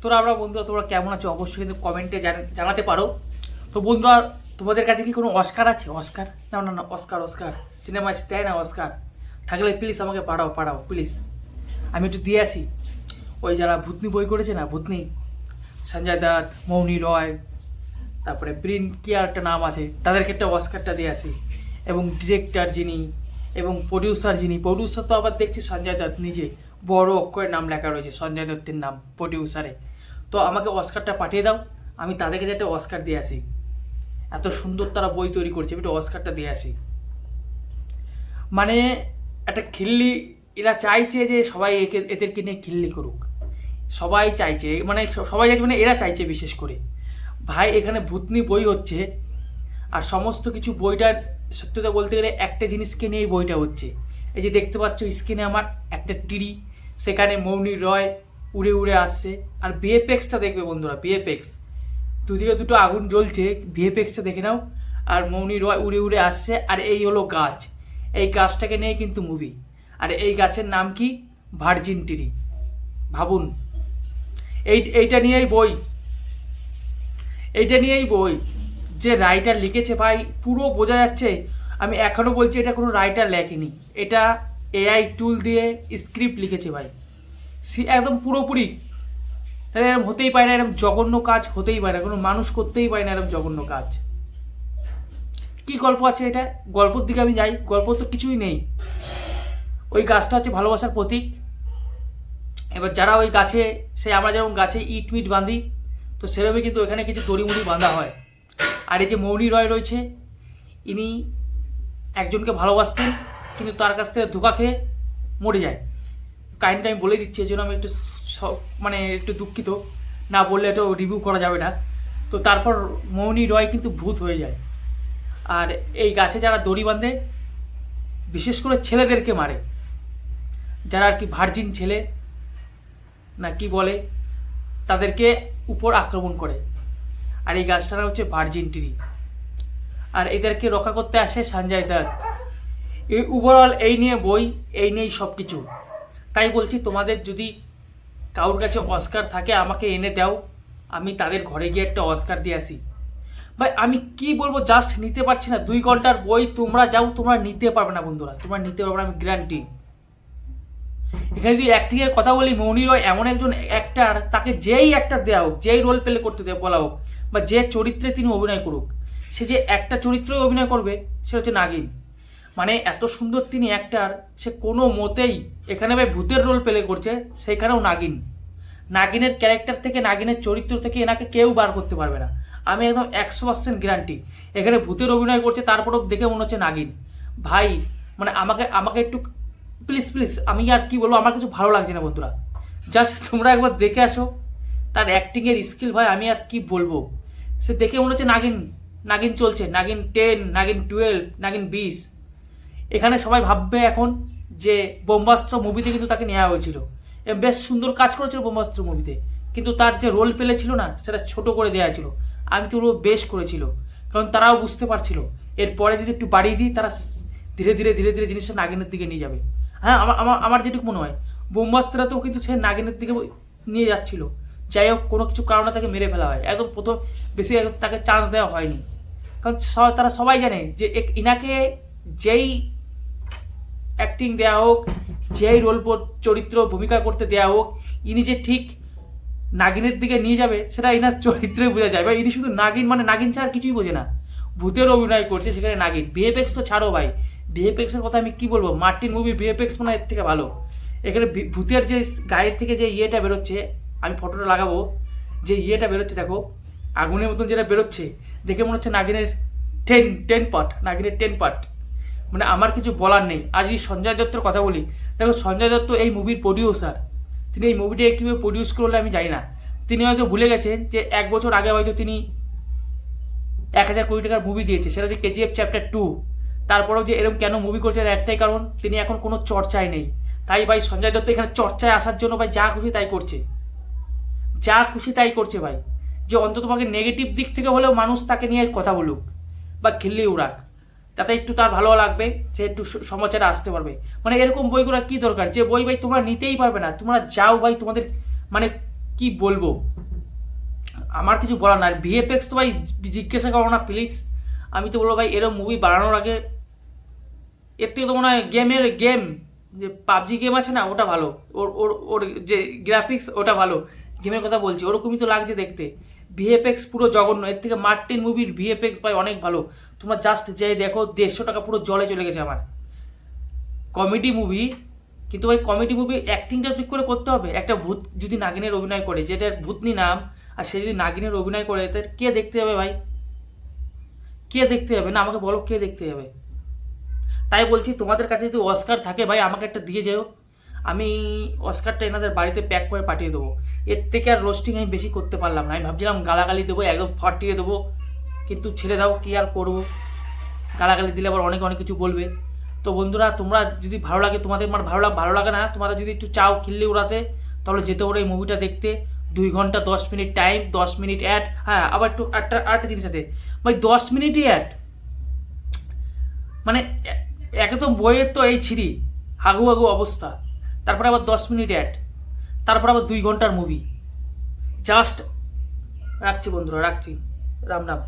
তোরা আমরা বন্ধুরা, তোমরা কেমন আছো? অবশ্যই কিন্তু কমেন্টে জানাতে পারো। তো বন্ধুরা, তোমাদের কাছে কি কোনো অস্কার আছে? অস্কার না না না অস্কার অস্কার সিনেমা দেয় না অস্কার থাকলে প্লিজ আমাকে পাঠাও পাঠাও প্লিজ আমি একটু দিয়ে আসি। ওই যারা ভূতনি বই করেছে না, ভূতনি? সঞ্জয় দত্ত, মৌনি রয়, তারপরে প্রিন্ট কি আর একটা নাম আছে? তাদেরকে একটা অস্কারটা দিয়ে আসি। এবং ডিরেক্টর যিনি, এবং প্রডিউসার যিনি প্রডিউসার তো আবার দেখছি সঞ্জয় দত্ত নিজে। বড় অক্ষরের নাম লেখা রয়েছে, সঞ্জয় দত্তের নাম প্রডিউসারে তো আমাকে অস্কারটা পাঠিয়ে দাও, আমি তাদেরকে যে একটা অস্কার দিয়ে আসি। এত সুন্দর তারা বই তৈরি করছে, আমি একটু অস্কারটা দিয়ে আসি। মানে একটা খিল্লি, এরা চাইছে যে সবাই একে, এদেরকে নিয়ে খিল্লি করুক। সবাই চাইছে মানে সবাই চাইছে মানে এরা চাইছে বিশেষ করে। ভাই, এখানে ভূতনি বই হচ্ছে, আর সমস্ত কিছু বইটার সত্যতা বলতে গেলে একটা জিনিসকে নিয়ে এই বইটা হচ্ছে। এই যে দেখতে পাচ্ছ, স্ক্রিনে আমার একটা টিরি সেখানে মৌনি রয় উড়ে উড়ে আসছে। আর বিএফএক্সটা দেখবে বন্ধুরা বিএফএক্স দুদিকে দুটো আগুন জ্বলছে ভিএফএক্সটা দেখে নাও। আর মৌনি রয় উড়ে উড়ে আসছে, আর এই হলো গাছ। এই গাছটাকে নিয়ে কিন্তু মুভি আর এই গাছের নাম কি? ভার্জিন টিরি ভাবুন। এই, এইটা নিয়েই বই। এইটা নিয়েই বই। যে রাইটার লিখেছে ভাই, পুরো বোঝা যাচ্ছে। আমি এখনও বলছি এটা কোনো রাইটার লেখেনি। এটা এআই টুল দিয়ে স্ক্রিপ্ট লিখেছে ভাই। সি- একদম পুরোপুরি। তাহলে এরকম হতেই পারে না এরকম জঘন্য কাজ হতেই পারে না। কোনো মানুষ করতেই পারে না এরকম জঘন্য কাজ। কি গল্প আছে এটা? গল্পর দিকে আমি যাই। গল্প তো কিছুই নেই। ওই গাছটা হচ্ছে ভালোবাসার প্রতীক। এবার যারা ওই গাছে সে আমরা যেমন গাছে ইট মিট বাঁধি, তো সেরকমই কিন্তু এখানে কিছু দড়িমুড়ি বাঁধা হয়। আর এই যে মৌনি রয় রয়েছে, ইনি একজনকে ভালোবাসতেন। কিন্তু তার কাছ থেকে ধোকা খেয়ে মরে যায়। কাহিনিটা আমি বলে দিচ্ছি, এই জন্য আমি একটু মানে একটু দুঃখিত। না বললে তো রিভিউ করা যাবে না। তো তারপর মৌনি রয় কিন্তু ভূত হয়ে যায়। আর এই গাছে যারা দড়ি বাঁধে, বিশেষ করে ছেলেদেরকে মারে। যারা আর কি ভার্জিন ছেলে, না কি বলে, তাদেরকে উপর আক্রমণ করে। আর এই গাছটা হচ্ছে ভার্জিন ট্রি আর এদেরকে রক্ষা করতে আসে সঞ্জয় দত্ত। এই ওভারঅল এই নিয়ে বই, এই নিয়েই সব কিছু তাই বলছি, তোমাদের যদি কারোর কাছে অস্কার থাকে, আমাকে এনে দাও। আমি তাদের ঘরে গিয়ে একটা অস্কার দিয়ে আসি। ভাই, আমি কি বলব জাস্ট নিতে পারছি না। দুই ঘণ্টার বই তোমরা যাও, তোমরা নিতে পারবে না, বন্ধুরা। তোমরা নিতে পারবে না, আমি গ্যারান্টি এখানে যদি অ্যাক্টিংয়ের কথা বলি, মৌনি রয় এমন একজন অ্যাক্টার তাকে যেই অ্যাক্টার দেওয়া হোক, যেই রোল প্লে করতে দেওয়া বলা হোক, বা যে চরিত্রে তিনি অভিনয় করুক, সে যে একটা চরিত্রে অভিনয় করবে সে হচ্ছে নাগিন। মানে এত সুন্দর তিনি অ্যাক্টার সে কোনো মতেই এখানে ভাই ভূতের রোল প্লে করছে, সেখানেও নাগিন। নাগিনের ক্যারেক্টার থেকে, নাগিনের চরিত্র থেকে এনাকে কেউ বার করতে পারবে না। আমি একদম একশো পার্সেন্ট গ্যারান্টি এখানে ভূতের অভিনয় করছে, তারপরেও দেখে মনে হচ্ছে নাগিন। ভাই মানে আমাকে আমাকে একটু প্লিজ প্লিজ আমি আর কি বলব, আমার কিছু ভালো লাগছে না বন্ধুরা। জাস্ট তোমরা একবার দেখে আসো, তার অ্যাক্টিংয়ের স্কিল ভাই, আমি আর কি বলব। সে দেখে মনে হচ্ছে নাগিন নাগিন চলছে, নাগিন টেন নাগিন টুয়েলভ নাগিন বিশ। এখানে সবাই ভাববে এখন যে বোম্বাস্ত্র মুভিতে কিন্তু তাকে নেওয়া হয়েছিল। বেশ সুন্দর কাজ করেছিল বোম্বাস্ত্র মুভিতে কিন্তু তার যে রোল পেলে ছিল না, সেটা ছোট করে দেওয়া ছিল আমি তো বেশ করেছিল। কারণ তারাও বুঝতে পারছিল। এরপরে যদি একটু বাড়িয়ে দিই, তারা ধীরে ধীরে ধীরে ধীরে জিনিসটা নাগিনের দিকে নিয়ে যাবে। হ্যাঁ আমার আমার যেটুকু মনে হয় বোম্বাস্ত্রাতেও কিন্তু সে নাগিনের দিকে নিয়ে যাচ্ছিল। যাই হোক, কোনো কিছু কারণে তাকে মেরে ফেলা হয়। একদম প্রথম, বেশি তাকে চান্স দেওয়া হয়নি। কারণ তারা সবাই জানে যে এক- ইনাকে যেই অ্যাক্টিং দেওয়া হোক, যেই রোল চরিত্র, ভূমিকা করতে দেওয়া হোক, ইনি যে ঠিক নাগিনের দিকে নিয়ে যাবে, সেটা ইনার চরিত্রে বোঝা যায়। বা ইনি শুধু নাগিন মানে নাগিন ছাড়া কিছুই বোঝে না। ভূতের অভিনয় করছে সেখানে নাগিন। ভিএফএক্স তো ছাড়ো ভাই। ভিএফএক্স এর কথা আমি কি বলব? মার্টিন মুভি ভিএফএক্স মানে এর থেকে ভালো। এখানে ভূতের যে গায়ের থেকে যে ইয়েটা বেরোচ্ছে, আমি ফটোটা লাগাবো। যে ইয়েটা বেরোচ্ছে, দেখো, আগুনের মতন যেটা বেরোচ্ছে, দেখে মনে হচ্ছে নাগিনের টেন টেন পার্ট নাগিনের টেন পার্ট মানে আমার কিছু বলার নেই। আজ যদি সঞ্জয় দত্তর কথা বলি। দেখো, সঞ্জয় দত্ত এই মুভির প্রডিউসার তিনি এই মুভিটাকে কীভাবে প্রডিউস করলে আমি জানি না। তিনি হয়তো ভুলে গেছেন যে এক বছর আগে হয়তো তিনি এক হাজার কোটি টাকার মুভি দিয়েছে। সেটা হচ্ছে কেজিএফ চ্যাপ্টার টু তারপরেও যে এরকম কেন মুভি করছে একটাই কারণ, তিনি এখন কোনো চর্চায় নেই। তাই ভাই, সঞ্জয় দত্ত এখানে চর্চায় আসার জন্য ভাই যা খুশি তাই করছে। যা খুশি তাই করছে ভাই। যে অন্তত নেগেটিভ দিক থেকে হলেও মানুষ তাকে নিয়ে কথা বলুক বা খিল্লি উড়াক। তাতে একটু তার ভালো লাগবে, সে একটু সমাচারে আসতে পারবে। মানে এরকম বইগুলো কি দরকার? যে বই ভাই তোমরা নিতেই পারবে না, তোমরা যাও ভাই তোমাদের মানে কি বলব? আমার কিছু বলার না ভিএফএক্স তো ভাই জিজ্ঞাসা করো না প্লিজ আমি তো বলব ভাই এরকম মুভি বানানোর আগে এর থেকে তো মনে হয় গেমের গেম যে পাবজি গেম আছে না, ওটা ভালো। ওর ওর ওর যে গ্রাফিক্স ওটা ভালো। গেমের কথা বলছি, ওরকমই তো লাগছে দেখতে। ভিএফএক্স পুরো জঘন্য। এর থেকে মার্টিন মুভির ভিএফএক্স ভাই অনেক ভালো। তোমরা জাস্ট যে দেখো, দেড়শো টাকা পুরো জলে চলে গেছে আমার। কমেডি মুভি কিন্তু ওই কমেডি মুভি অ্যাক্টিংটা ঠিক করে করতে হবে। একটা ভূত যদি নাগিনের অভিনয় করে যেটা ভূতনি নাম, আর সে যদি নাগিনের অভিনয় করে তাহলে কে দেখতে যাবে ভাই? কে দেখতে যাবে না, আমাকে বলো কে দেখতে যাবে তাই বলছি, তোমাদের কাছে যদি অস্কার থাকে ভাই, আমাকে একটা দিয়ে যেও। আমি অস্কারটা এনাদের বাড়িতে প্যাক করে পাঠিয়ে দেবো। এর থেকে আর রোস্টিং আমি বেশি করতে পারলাম না। আমি ভাবছিলাম গালাগালি দেবো, একদম ফাটিয়ে দেবো। কিন্তু ছেড়ে দাও, কি আর করব? গালাগালি দিলে আবার অনেক অনেক কিছু বলবে। তো বন্ধুরা, তোমরা যদি ভালো লাগে, তোমাদের আমার ভালো লাগ, ভালো লাগে না তোমাদের যদি একটু চাও খিল্লি উড়াতে, তাহলে যেতে পারো এই মুভিটা দেখতে। দুই ঘণ্টা, দশ মিনিট টাইম দশ মিনিট অ্যাড হ্যাঁ আবার একটু একটা, আরেকটা জিনিস আছে। ভাই, দশ মিনিটই অ্যাড মানে একে তো বইয়ের তো এই ছিঁড়ি, হাগু হাগু অবস্থা। তারপরে আবার দশ মিনিট অ্যাড তারপর আবার দুই ঘণ্টার মুভি জাস্ট রাখছি বন্ধুরা, রাখছি। রাম রাম।